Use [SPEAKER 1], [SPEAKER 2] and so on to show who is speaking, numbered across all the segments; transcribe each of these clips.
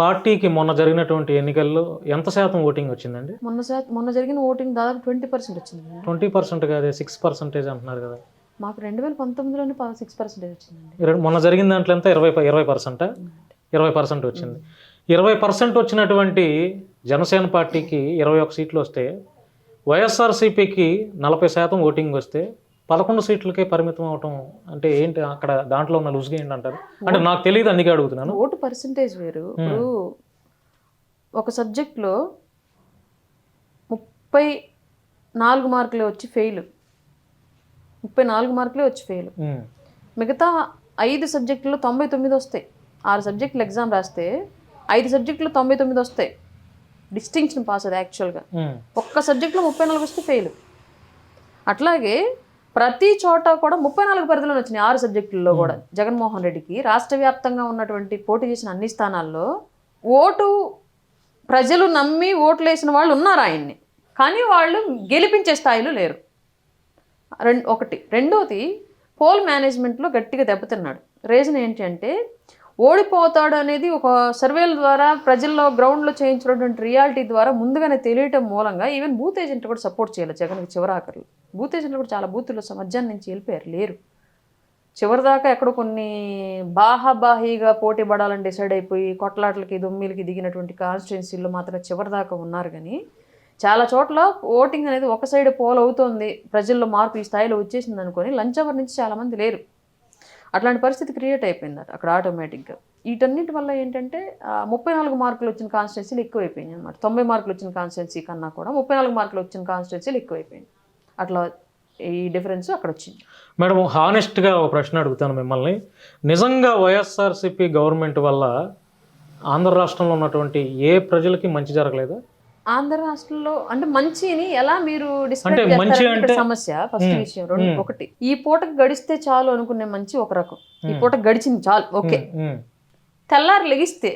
[SPEAKER 1] పార్టీకి మొన్న జరిగినటువంటి ఎన్నికల్లో ఎంత శాతం ఓటింగ్ వచ్చిందండి?
[SPEAKER 2] మొన్న శాతం మొన్న జరిగిన ఓటింగ్ దాదాపు ట్వంటీ పర్సెంట్ వచ్చిందండి
[SPEAKER 1] ట్వంటీ పర్సెంట్ కాదే సిక్స్ పర్సెంటేజ్ అంటున్నారు కదా.
[SPEAKER 2] మాకు రెండు వేల పంతొమ్మిదిలోనే సిక్స్ పర్సెంటేజ్ వచ్చిందండి.
[SPEAKER 1] మొన్న జరిగిన దాంట్లో ఎంత? ఇరవై ఇరవై పర్సెంట్? ఇరవై పర్సెంట్ వచ్చింది. ఇరవై పర్సెంట్ వచ్చినటువంటి జనసేన పార్టీకి ఇరవై ఒక సీట్లు వస్తే వైఎస్ఆర్సీపీకి నలభై శాతం ఓటింగ్ వస్తే పదకొండు సీట్లకే పరిమితం అవటం అంటే ఏంటి? అక్కడ దాంట్లో ఉన్న లూజ్గా ఏంటి అంటారు అంటే నాకు తెలియదు అందుకే అడుగుతున్నాను.
[SPEAKER 2] ఓటు పర్సంటేజ్ వేరు. ఇప్పుడు ఒక సబ్జెక్ట్లో ముప్పై నాలుగు మార్కులే వచ్చి ఫెయిల్. ముప్పై నాలుగు మార్కులే వచ్చి ఫెయిల్. మిగతా ఐదు సబ్జెక్టులో తొంభై తొమ్మిది వస్తాయి. ఆరు సబ్జెక్టులు ఎగ్జామ్ రాస్తే ఐదు సబ్జెక్టులు తొంభై తొమ్మిది వస్తాయి. డిస్టింక్షన్ పాస్ అది యాక్చువల్గా. ఒక్క సబ్జెక్ట్లో ముప్పై నాలుగు వస్తే ఫెయిల్. అట్లాగే ప్రతి చోట కూడా ముప్పై నాలుగు పరిధిలో వచ్చినాయి ఆరు సబ్జెక్టుల్లో కూడా. జగన్మోహన్ రెడ్డికి రాష్ట్ర వ్యాప్తంగా ఉన్నటువంటి పోటీ చేసిన అన్ని స్థానాల్లో ఓటు ప్రజలు నమ్మి ఓట్లు వేసిన వాళ్ళు ఉన్నారు ఆయన్ని. కానీ వాళ్ళు గెలిపించే స్థాయిలో లేరు. రెండు ఒకటి. రెండోది పోల్ మేనేజ్మెంట్లో గట్టిగా దెబ్బతిన్నాడు. రీజన్ ఏంటి అంటే ఓడిపోతాడు అనేది ఒక సర్వేల ద్వారా ప్రజల్లో గ్రౌండ్లో చేయించినటువంటి రియాలిటీ ద్వారా ముందుగానే తెలియటం మూలంగా ఈవెన్ బూత్ ఏజెంట్ కూడా సపోర్ట్ చేయాలి జగన్కి చివరాఖరులు బూత్ కూడా చాలా బూతుల్లో మధ్యాహ్నం నుంచి వెళ్ళిపోయారు లేరు. చివరిదాకా ఎక్కడో కొన్ని బాహాబాహీగా పోటీ పడాలని డిసైడ్ అయిపోయి కొట్లాట్లకి దొమ్మిలకి దిగినటువంటి కాన్స్టిట్యున్సీల్లో మాత్రం చివరిదాకా ఉన్నారు కానీ చాలా చోట్ల ఓటింగ్ అనేది ఒక సైడ్ పోల్ అవుతోంది. ప్రజల్లో మార్పు ఈ స్థాయిలో వచ్చేసింది అనుకొని లంచ్ అవర్ నుంచి చాలామంది లేరు. అట్లాంటి పరిస్థితి క్రియేట్ అయిపోయింది అక్కడ ఆటోమేటిక్గా. వీటన్నిటి వల్ల ఏంటంటే ముప్పై నాలుగు మార్కులు వచ్చిన కాన్స్టిట్యున్సీలు ఎక్కువైపోయినాయి అనమాట తొంభై మార్కులు వచ్చిన కాన్స్టిట్యున్సీ కన్నా కూడా ముప్పై నాలుగు మార్కులు వచ్చిన కాన్స్టిట్యున్సీలు ఎక్కువైపోయింది అట్లా ఈ డిఫరెన్స్ అక్కడ వచ్చింది
[SPEAKER 1] మేడం హానెస్ట్గా ఒక ప్రశ్న అడుగుతాను మిమ్మల్ని. నిజంగా వైఎస్ఆర్సీపీ గవర్నమెంట్ వల్ల ఆంధ్ర రాష్ట్రంలో ఉన్నటువంటి ఏ ప్రజలకి మంచి జరగలేదా?
[SPEAKER 2] ఆంధ్ర రాష్ట్రంలో అంటే మంచిని ఎలా మీరు సమస్య ఫస్ట్. విషయం రెండు. ఒకటి. ఈ పూటకు గడిస్తే చాలు అనుకునే మంచి ఒక రకం. ఈ పూట గడిచింది చాలు ఓకే. తెల్లారి లెగిస్తే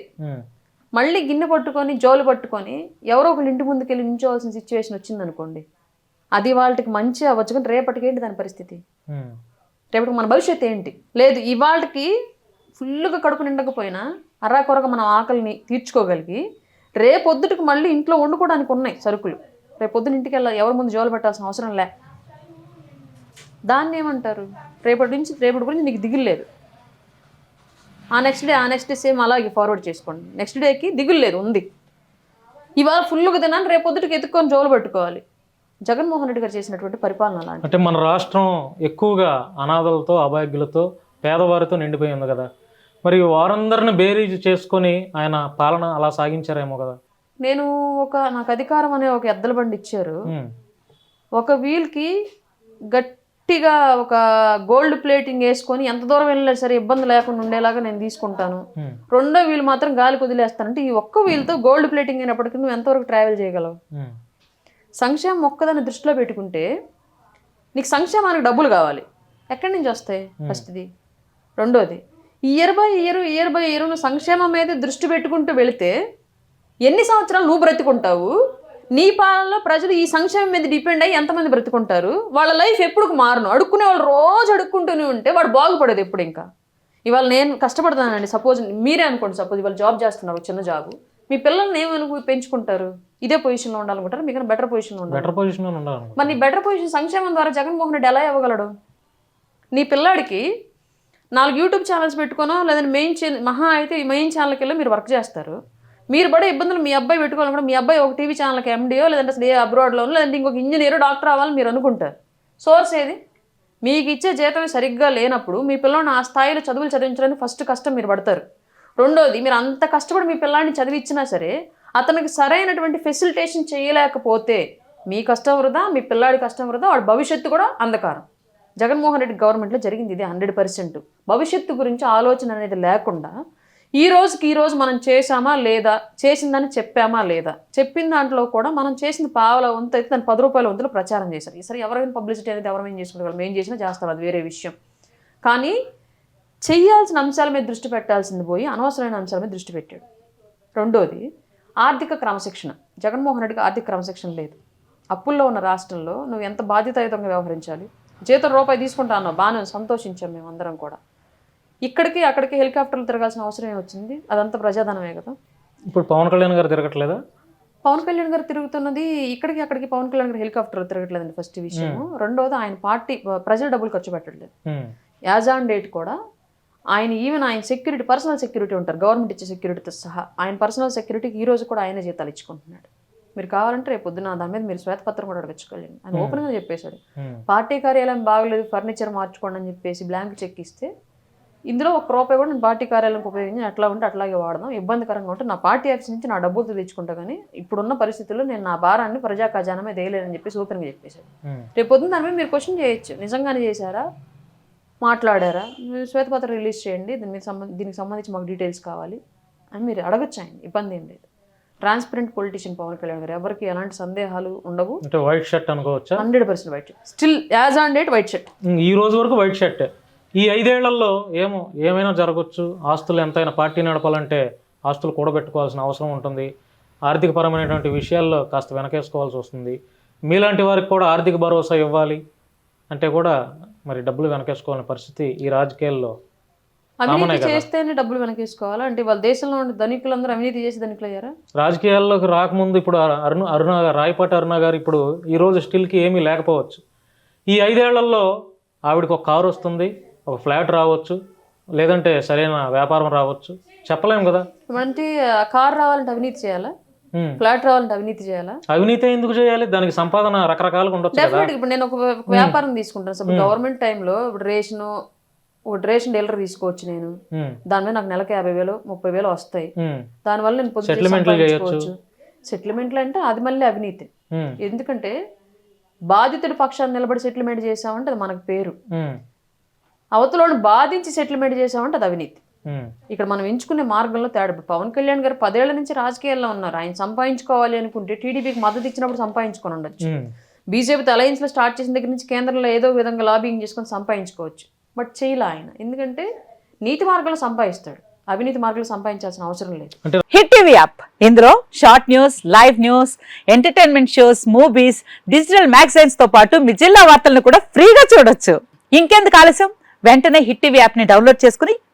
[SPEAKER 2] మళ్ళీ గిన్నె పట్టుకొని జోలు పట్టుకొని ఎవరో ఒకళ్ళు ఇంటి ముందుకు వెళ్ళి నించోవాల్సిన సిచ్యువేషన్ వచ్చింది అనుకోండి అది వాళ్ళకి మంచి అవ్వచ్చు కానీ రేపటికి ఏంటి దాని పరిస్థితి? రేపటికి మన భవిష్యత్తు ఏంటి? లేదు ఇవాళకి ఫుల్గా కడుపు నిండకపోయినా అరాకొరగా మనం ఆకలిని తీర్చుకోగలిగి రేపొద్దుటికి మళ్ళీ ఇంట్లో వండుకోవడానికి ఉన్నాయి సరుకులు. రేపొద్దున ఇంటికి వెళ్ళాలి ఎవరి ముందు జోలు పెట్టాల్సిన అవసరం లే. దాన్ని ఏమంటారు? రేపటి నుంచి రేపటి గురించి నీకు దిగులు లేదు. ఆ నెక్స్ట్ డే ఆ నెక్స్ట్ డే సేమ్ అలాగే ఫార్వర్డ్ చేసుకోండి. నెక్స్ట్ డేకి దిగులు లేదు ఉంది. ఇవాళ ఫుల్గా తినాను రేపొద్దుటికి ఎత్తుక్కొని జోలు పట్టుకోవాలి. జగన్మోహన్ రెడ్డి గారు చేసినటువంటి పరిపాలన
[SPEAKER 1] అంటే మన రాష్ట్రం ఎక్కువగా అనాథలతో అభాగ్యులతో పేదవారితో నిండిపోయి ఉంది కదా. మరి వారందరిని బేరీజ్ చేసుకొని ఆయన పాలన అలా సాగించారేమో కదా.
[SPEAKER 2] నేను ఒక నాకు అధికారం అనే ఒక ఎద్దల బండి ఇచ్చారు. ఒక వీల్కి గట్టిగా ఒక గోల్డ్ ప్లేటింగ్ వేసుకొని ఎంత దూరం వెళ్ళినా సరే ఇబ్బంది లేకుండా ఉండేలాగా నేను తీసుకుంటాను. రెండో వీల్ మాత్రం గాలికి వదిలేస్తానంటే ఈ ఒక్క వీల్తో గోల్డ్ ప్లేటింగ్ అయినప్పటికీ నువ్వు ఎంతవరకు ట్రావెల్ చేయగలవు? సంక్షేమం ఒక్కదాన్ని దృష్టిలో పెట్టుకుంటే నీకు సంక్షేమానికి డబ్బులు కావాలి. ఎక్కడి నుంచి వస్తాయి? ఫస్ట్ది. రెండోది year by year year by year నువ్వు సంక్షేమం మీద దృష్టి పెట్టుకుంటూ వెళితే ఎన్ని సంవత్సరాలు నువ్వు బ్రతుకుంటావు? నీ పాలనలో ప్రజలు ఈ సంక్షేమం మీద డిపెండ్ అయ్యి ఎంతమంది బ్రతుకుంటారు? వాళ్ళ లైఫ్ ఎప్పుడు మారును? అడుక్కునే వాళ్ళు రోజు అడుక్కుంటూనే ఉంటే వాడు బాగుపడేది ఎప్పుడు ఇంకా. ఇవాళ నేను కష్టపడతానండి. సపోజ్ మీరే అనుకోండి సపోజ్ ఇవాళ జాబ్ చేస్తున్నారు చిన్న జాబ్. మీ పిల్లల్ని ఏమనుకు పెంచుకుంటారు? ఇదే పొజిషన్లో ఉండాలనుకుంటారు? మీకు బెటర్ పొజిషన్లో ఉండాలి.
[SPEAKER 1] బెటర్ పొజిషన్లో ఉండాలి
[SPEAKER 2] మరి నీ బెటర్ పొజిషన్ సంక్షేమం ద్వారా జగన్మోహన్ రెడ్డి ఎలా ఇవ్వగలడు? నీ పిల్లాడికి నాలుగు యూట్యూబ్ ఛానల్స్ పెట్టుకోనో లేదంటే మెయిన్ ఛానల్ మహా అయితే ఈ మెయిన్ ఛానల్కి వెళ్ళి మీరు వర్క్ చేస్తారు. మీరు పడే ఇబ్బందులు మీ అబ్బాయి పెట్టుకోవాలి మీ అబ్బాయి ఒక టీవీ ఛానల్కి ఎండియో లేదంటే అసలు ఏ అబ్రాడ్లో లేదంటే ఇంకొక ఇంజనీర్ డాక్టర్ అవ్వాలని మీరు అనుకుంటారు. సోర్స్ ఏది? మీకు ఇచ్చే జీతం సరిగ్గా లేనప్పుడు మీ పిల్లని ఆ స్థాయిలో చదువులు చదివించడానికి ఫస్ట్ కష్టం మీరు పడతారు. రెండోది మీరు అంత కష్టపడి మీ పిల్లాడిని చదివించినా సరే అతనికి సరైనటువంటి ఫెసిలిటేషన్ చేయలేకపోతే మీ కష్టం వృధా మీ పిల్లాడి కష్టం వృధా వాడి భవిష్యత్తు కూడా అంధకారం. జగన్మోహన్ రెడ్డి గవర్నమెంట్లో జరిగింది ఇది హండ్రెడ్ పర్సెంట్. భవిష్యత్తు గురించి ఆలోచన అనేది లేకుండా ఈ రోజుకి ఈ రోజు మనం చేశామా లేదా చేసిందని చెప్పామా లేదా చెప్పిన దాంట్లో కూడా మనం చేసిన పావుల వంతు అయితే దాని పది రూపాయల వంతులు ప్రచారం చేశారు. సరే ఎవరైనా పబ్లిసిటీ అనేది ఎవరైనా చేసుకుంటే వాళ్ళు మేము చేసినా చేస్తాం అది వేరే విషయం. కానీ చేయాల్సిన అంశాల మీద దృష్టి పెట్టాల్సింది పోయి అనవసరమైన అంశాల మీద దృష్టి పెట్టాడు. రెండోది ఆర్థిక క్రమశిక్షణ. జగన్మోహన్ రెడ్డికి ఆర్థిక క్రమశిక్షణ లేదు. అప్పుల్లో ఉన్న రాష్ట్రంలో నువ్వు ఎంత బాధ్యతాయుతంగా వ్యవహరించాలి? జీతం రూపాయి తీసుకుంటా అన్నావు బాగానే సంతోషించాం మేము అందరం కూడా. ఇక్కడికి అక్కడికి హెలికాప్టర్లు తిరగాల్సిన అవసరం ఏమి వచ్చింది? అదంతా ప్రజాధనమే కదా.
[SPEAKER 1] ఇప్పుడు పవన్ కళ్యాణ్ గారు తిరగట్లేదా?
[SPEAKER 2] పవన్ కళ్యాణ్ గారు తిరుగుతున్నది ఇక్కడికి అక్కడికి పవన్ కళ్యాణ్ గారు హెలికాప్టర్ తిరగట్లేదండి ఫస్ట్ విషయం రెండోది ఆయన పార్టీ ప్రజలు డబ్బులు ఖర్చు పెట్టట్లేదు. యాజ్ ఆన్ డేట్ కూడా ఆయన ఈవెన్ ఆయన సెక్యూరిటీ పర్సనల్ సెక్యూరిటీ ఉంటారు. గవర్నమెంట్ ఇచ్చే సెక్యూరిటీతో సహా ఆయన పర్సనల్ సెక్యూరిటీకి ఈ రోజు కూడా ఆయనే జీతాలు ఇచ్చుకుంటున్నాడు. మీరు కావాలంటే రేపు పొద్దున దాని మీద మీరు శ్వేతపత్రం కూడా అడగచ్చుకోలేండి ఆయన ఓపెన్గా చెప్పేశాడు.
[SPEAKER 1] ఉమ్,
[SPEAKER 2] పార్టీ కార్యాలయం బాగలేదు ఫర్నిచర్ మార్చుకోండి అని చెప్పేసి బ్లాంక్ చెక్ ఇస్తే ఇందులో ఒక రూపాయి కూడా నేను పార్టీ కార్యాలయంకి ఉపయోగించి అట్లా ఉంటే అట్లాగే వాడదాం. ఇబ్బందికరంగా ఉంటే నా పార్టీ ఆఫీస్ నుంచి నా డబ్బులతో తెచ్చుకుంటా కానీ ఇప్పుడున్న పరిస్థితుల్లో నేను నా భారాన్ని ప్రజా ఖజానా మీద వేయలేనని చెప్పేసి ఓపెన్గా చెప్పేశాడు.
[SPEAKER 1] ఉమ్.
[SPEAKER 2] రేపు పొద్దున్న దాని మీద మీరు క్వశ్చన్ చేయొచ్చు. నిజంగానే చేశారా? మాట్లాడారా? మీరు శ్వేతపత్రం రిలీజ్ చేయండి. దీని మీద సంబంధ దీనికి సంబంధించి మాకు డీటెయిల్స్ కావాలి అని మీరు అడగచ్చు ఆయన. ఇబ్బంది ఏం లేదు. ట్రాన్స్పరెంట్ పొలిటీషియన్ పవన్ కళ్యాణ్ గారు ఎవరికి ఎలాంటి సందేహాలు ఉండవు.
[SPEAKER 1] అంటే వైట్ షర్ట్ అనుకోవచ్చా?
[SPEAKER 2] Hundred percent white shirt. Still as on date white shirt.
[SPEAKER 1] ఈ రోజు వరకు వైట్ షర్ట్. ఈ ఐదేళ్ళలో ఏమో ఏమైనా జరగచ్చు? ఆస్తులు ఎంతైనా పార్టీ నడపాలంటే ఆస్తులు కూడబెట్టుకోవాల్సిన అవసరం ఉంటుంది. ఆర్థికపరమైనటువంటి విషయాల్లో కాస్త వెనకేసుకోవాల్సి వస్తుంది. మీలాంటి వారికి కూడా ఆర్థిక భరోసా ఇవ్వాలి. అంటే కూడా మరి డబ్బులు వెనకేసుకోవాలని పరిస్థితి ఈ రాజకీయాల్లో
[SPEAKER 2] అవినీతి చేస్తేనే డబ్బులు వెనకేసుకోవాలా. అంటే వాళ్ళ దేశంలో ఉండే ధనికులందరూ అవినీతి చేసి ధనికులు అయ్యారా
[SPEAKER 1] రాజకీయాల్లోకి రాకముందు ఇప్పుడు అరుణ అరుణ రాయపాటి అరుణ గారు ఇప్పుడు ఈ రోజు స్టిల్కి ఏమీ లేకపోవచ్చు. ఈ ఐదేళ్ళలో ఆవిడకి ఒక కారు వస్తుంది ఒక ఫ్లాట్ రావచ్చు లేదంటే సరైన వ్యాపారం రావచ్చు. చెప్పలేము కదా.
[SPEAKER 2] అంటే కార్ రావాలంటే అవినీతి చేయాలా. ఫ్లాట్ రావాలంటే అవినీతి చేయాలా?
[SPEAKER 1] అవినీతి ఎందుకు చేయాలి? దానికి సంపాదన రకరకాలుగా ఉండొచ్చు
[SPEAKER 2] డెఫినెట్ ఇప్పుడు నేను ఒక వ్యాపారం తీసుకుంటాను. సో గవర్నమెంట్ టైంలో ఇప్పుడు రేషన్ ఒక రేషన్ డీలర్ తీసుకోవచ్చు నేను. దాని మీద నాకు నెలకు యాభై వేలు ముప్పై వేలు వస్తాయి. దానివల్ల నేను సంపాదించుకోవచ్చు. సెటిల్మెంట్లు అంటే అది మళ్ళీ అవినీతి. ఎందుకంటే బాధితుడి పక్షాన్ని నిలబడి సెటిల్మెంట్ చేసామంటే అది మనకు పేరు. అవతలోని బాధించి సెటిల్మెంట్ చేసామంటే అది అవినీతి. ఇక్కడ మనం ఎంచుకునే మార్గంలో తేడా. పవన్ కళ్యాణ్ గారు పదేళ్ళ నుంచి రాజకీయాల్లో ఉన్నారు. ఆయన సంపాదించుకోవాలి అనుకుంటే టీడీపీకి మద్దతు ఇచ్చినప్పుడు సంపాదించుకొని ఉండొచ్చు. బీజేపీతో అలయన్స్లో స్టార్ట్ చేసిన దగ్గర నుంచి కేంద్రంలో ఏదో విధంగా లాబింగ్ చేసుకొని సంపాదించుకోవచ్చు. బట్ చేయలే ఆయన. ఎందుకంటే నీతి మార్గంలో సంపాదిస్తాడు. అవినీతి మార్గంలో సంపాదించాల్సిన అవసరం లేదు.
[SPEAKER 3] Hit TV app. ఇందులో short news live news entertainment shows movies digital మ్యాగజైన్స్తో పాటు మీ జిల్లా వార్తలను కూడా ఫ్రీగా చూడొచ్చు. ఇంకెందుకు ఆలస్యం? వెంటనే హిట్ టీవీ యాప్ని డౌన్లోడ్ చేసుకుని